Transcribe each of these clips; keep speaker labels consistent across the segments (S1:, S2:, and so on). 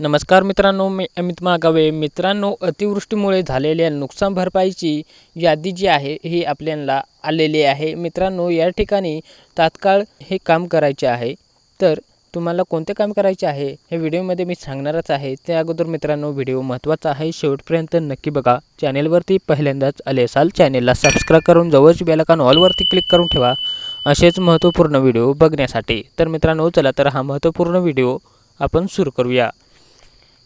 S1: नमस्कार मित्रांनो मी अमित मागावे. मित्रांनो अतिवृष्टीमुळे झालेल्या नुकसान भरपाईची यादी जी आहे ही आपल्याला आलेली आहे. मित्रांनो या ठिकाणी तात्काळ हे काम करायचे आहे. तर तुम्हाला कोणते काम करायचे आहे हे व्हिडिओमध्ये मी सांगणारच आहे. त्या अगोदर मित्रांनो व्हिडिओ महत्त्वाचा आहे. शेवटपर्यंत नक्की बघा. चॅनेलवरती पहिल्यांदाच आले असाल चॅनेलला सबस्क्राईब करून जवळची बेलकान ऑलवरती क्लिक करून ठेवा. असेच महत्त्वपूर्ण व्हिडिओ बघण्यासाठी. तर मित्रांनो चला तर हा महत्त्वपूर्ण व्हिडिओ आपण सुरू करूया.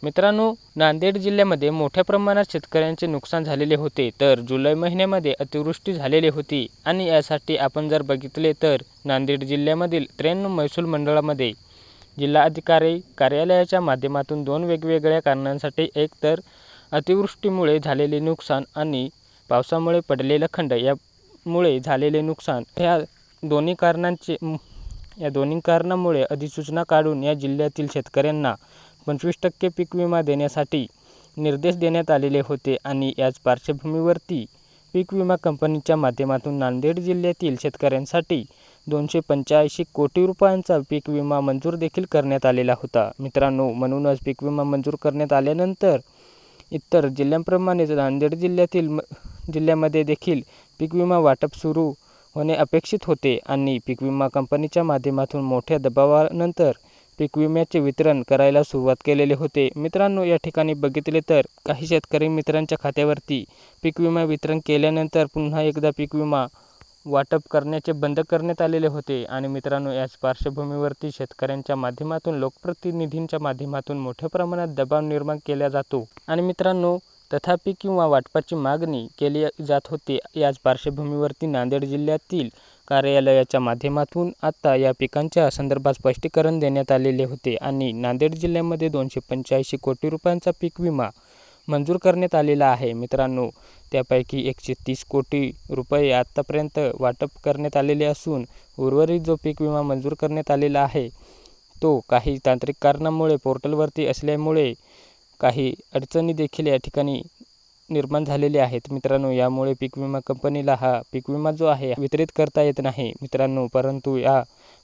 S1: मित्रांनो नांदेड जिल्ह्यामध्ये मोठ्या प्रमाणात शेतकऱ्यांचे नुकसान झालेले होते तर जुलै महिन्यामध्ये अतिवृष्टी झालेली होती. आणि यासाठी आपण जर बघितले तर नांदेड जिल्ह्यामधील त्र्याण्णव महसूल मंडळामध्ये जिल्हाधिकारी कार्यालयाच्या माध्यमातून दोन वेगवेगळ्या कारणांसाठी एक तर अतिवृष्टीमुळे झालेले नुकसान आणि पावसामुळे पडलेलं खंड यामुळे झालेले नुकसान. ह्या दोन्ही कारणांचे या दोन्ही कारणामुळे अधिसूचना काढून या जिल्ह्यातील शेतकऱ्यांना पंचवीस टक्के पीक विमा देण्यासाठी निर्देश देण्यात आलेले होते आणि याच पार्श्वभूमीवरती पीक विमा कंपनीच्या माध्यमातून नांदेड जिल्ह्यातील शेतकऱ्यांसाठी दोनशे पंच्याऐंशी कोटी रुपयांचा पीक विमा मंजूर देखील करण्यात आलेला होता. मित्रांनो म्हणूनच पीक विमा मंजूर करण्यात आल्यानंतर इतर जिल्ह्यांप्रमाणेच नांदेड जिल्ह्यातील म जिल्ह्यामध्ये देखील पीक विमा वाटप सुरू होणे अपेक्षित होते आणि पीक विमा कंपनीच्या माध्यमातून मोठ्या दबावानंतर पीक विम्याचे वितरण करायला सुरुवात केलेले होते. मित्रांनो या ठिकाणी बघितले तर काही शेतकरी मित्रांच्या खात्यावरती पीक विमा वितरण केल्यानंतर पुन्हा एकदा पीक विमा वाटप करण्याचे बंद करण्यात आलेले होते. आणि मित्रांनो याच पार्श्वभूमीवरती शेतकऱ्यांच्या माध्यमातून लोकप्रतिनिधींच्या माध्यमातून मोठ्या प्रमाणात दबाव निर्माण केला जातो. आणि मित्रांनो तथापि किंवा वाटपाची मागणी केली जात होती. याच पार्श्वभूमीवरती नांदेड जिल्ह्यातील कार्यालयाच्या माध्यमातून आता या पिकांच्या संदर्भात स्पष्टीकरण देण्यात आलेले होते आणि नांदेड जिल्ह्यामध्ये दोनशे पंच्याऐंशी कोटी रुपयांचा पीक विमा मंजूर करण्यात आलेला आहे. मित्रांनो त्यापैकी एकशे तीस कोटी रुपये आत्तापर्यंत वाटप करण्यात आलेले असून उर्वरित जो पीक विमा मंजूर करण्यात आलेला आहे तो काही तांत्रिक कारणामुळे पोर्टलवरती असल्यामुळे काही अडचणी देखील या ठिकाणी निर्माण झालेले आहेत. मित्रांनो यामुळे पीक विमा कंपनीला हा पीक विमा जो आहे वितरित करता येत नाही. मित्रांनो परंतु या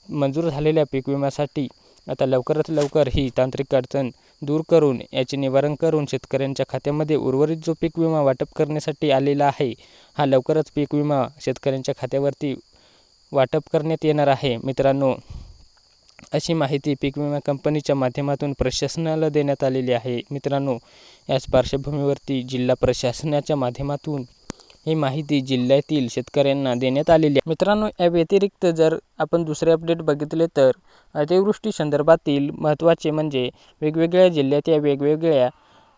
S1: मंजूर झालेल्या पीक विम्यासाठी आता लवकरात लवकर ही तांत्रिक अडचण दूर करून याचे निवारण करून शेतकऱ्यांच्या खात्यामध्ये उर्वरित जो पीक विमा वाटप करण्यासाठी आलेला आहे हा लवकरच पीक विमा शेतकऱ्यांच्या खात्यावरती वाटप करण्यात येणार आहे. मित्रांनो अशी माहिती पीक विमा कंपनीच्या माध्यमातून प्रशासनाला देण्यात आलेली आहे. मित्रांनो याच पार्श्वभूमीवरती जिल्हा प्रशासनाच्या माध्यमातून ही माहिती जिल्ह्यातील शेतकऱ्यांना देण्यात आलेली आहे. मित्रांनो या व्यतिरिक्त जर आपण दुसरे अपडेट बघितले तर अतिवृष्टी संदर्भातील महत्त्वाचे म्हणजे वेगवेगळ्या जिल्ह्यात या वेगवेगळ्या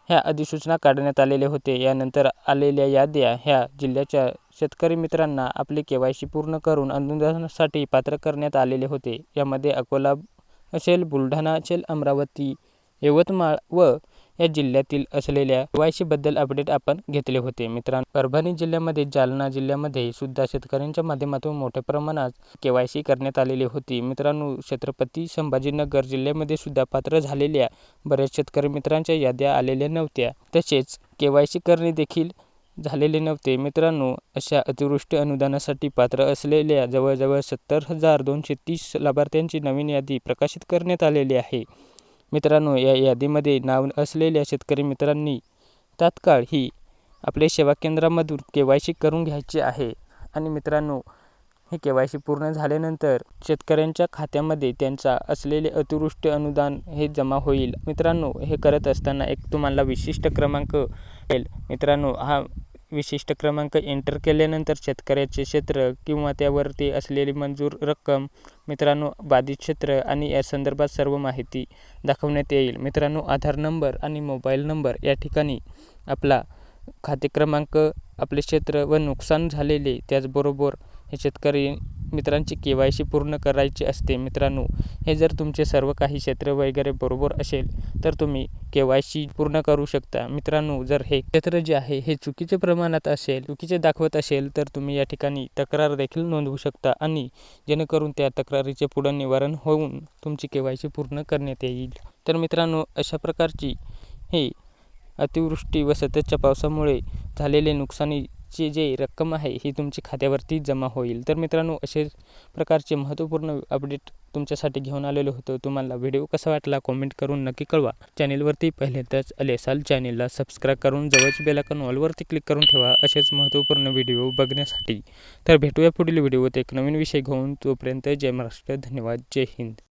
S1: ह्या अधिसूचना काढण्यात आलेले होते. यानंतर आलेल्या याद्या ह्या जिल्ह्याच्या शेतकरी मित्रांना आपले के वाय सी पूर्ण करून अनुदानासाठी पात्र करण्यात आलेले होते. यामध्ये अकोला असेल बुलढाणा असेल अमरावती यवतमाळ व या जिल्ह्यातील असलेल्या के वाय सीबद्दल अपडेट आपण घेतले होते. मित्रांनो परभणी जिल्ह्यामध्ये जालना जिल्ह्यामध्ये सुद्धा शेतकऱ्यांच्या माध्यमातून मोठ्या प्रमाणात के वाय सी करण्यात आलेली होती. मित्रांनो छत्रपती संभाजीनगर जिल्ह्यामध्ये सुद्धा पात्र झालेल्या बऱ्याच शेतकरी मित्रांच्या याद्या आलेल्या नव्हत्या. तसेच के वाय सी करणे देखील झालेले नव्हते. मित्रांनो अशा अतिवृष्टी अनुदानासाठी पात्र असलेल्या जवळजवळ सत्तर हजार दोनशे तीस लाभार्थ्यांची नवीन यादी प्रकाशित करण्यात आलेली आहे. मित्रांनो या यादीमध्ये नाव असलेल्या शेतकरी मित्रांनी तात्काळ ही आपल्या सेवा केंद्रामधून के वाय सी करून घ्यायची आहे. आणि मित्रांनो हे के वाय सी पूर्ण झाल्यानंतर शेतकऱ्यांच्या खात्यामध्ये त्यांचा असलेले अतिवृष्टी अनुदान हे जमा होईल. मित्रांनो हे करत असताना एक तुम्हाला विशिष्ट क्रमांक येईल मित्रांनो हा विशिष्ट क्रमांक एंटर केल्यानंतर शेतकऱ्याचे क्षेत्र किंवा त्यावरती असलेली मंजूर रक्कम मित्रांनो बाधित क्षेत्र आणि या संदर्भात सर्व माहिती दाखवण्यात येईल. मित्रांनो आधार नंबर आणि मोबाईल नंबर या ठिकाणी आपला खाते क्रमांक आपले क्षेत्र व नुकसान झालेले त्याचबरोबर हे शेतकरी मित्रांची के वाय सी पूर्ण करायची असते. मित्रांनो हे जर तुमचे सर्व काही क्षेत्र वगैरे बरोबर असेल तर तुम्ही के वाय सी पूर्ण करू शकता. मित्रांनो जर हे क्षेत्र जे आहे हे चुकीचे प्रमाणात असेल चुकीचे दाखवत असेल तर तुम्ही या ठिकाणी तक्रार देखील नोंदवू शकता आणि जेणेकरून त्या तक्रारीचे पुढं निवारण होऊन तुमची के वाय सी पूर्ण करण्यात येईल. तर मित्रांनो अशा प्रकारची हे अतिवृष्टी व सततच्या पावसामुळे झालेले नुकसानी ची जे रक्कम आहे ही तुमच्या खात्यावरती जमा होईल. तर मित्रांनो असे प्रकारचे महत्त्वपूर्ण अपडेट तुमच्यासाठी घेऊन आलेलो होतो. तुम्हाला व्हिडिओ कसा वाटला कॉमेंट करून नक्की कळवा. चॅनेलवरती पहिल्यांदाच आले असाल चॅनेलला सबस्क्राईब करून जवळच बेलाकन ऑलवरती क्लिक करून ठेवा. असेच महत्त्वपूर्ण व्हिडिओ बघण्यासाठी. तर भेटूया पुढील व्हिडिओत एक नवीन विषय घेऊन. तोपर्यंत जय महाराष्ट्र. धन्यवाद. जय हिंद.